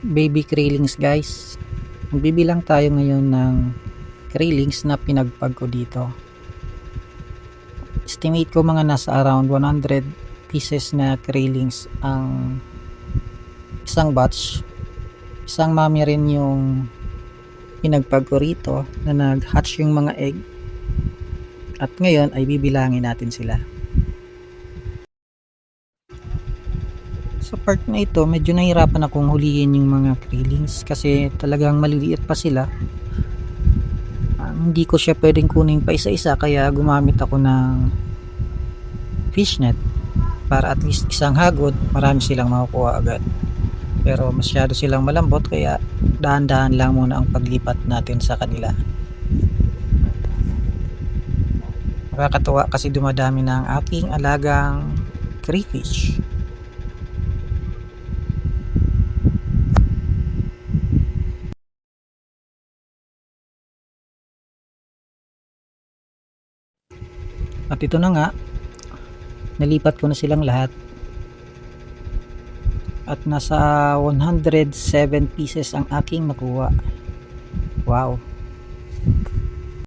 baby krillings guys. Magbibilang tayo ngayon ng krillings na pinagpag ko dito. Estimate ko mga nasa around 100 pieces na krillings ang isang batch. Isang mami rin yung pinagpag ko rito na nag-hatch yung mga egg. At ngayon ay bibilangin natin sila. Sa part na ito, medyo nahirapan akong huliin yung mga krillings kasi talagang maliliit pa sila. Ah, hindi ko siya pwedeng kunin pa isa-isa kaya gumamit ako ng fishnet para at least isang hagod marami silang makukuha agad. Pero masyado silang malambot kaya dahan-dahan lang muna ang paglipat natin sa kanila. Nakakatuwa kasi dumadami na ang aking alagang crayfish. At ito na nga, nalipat ko na silang lahat. At nasa 107 pieces ang aking nakuha. Wow.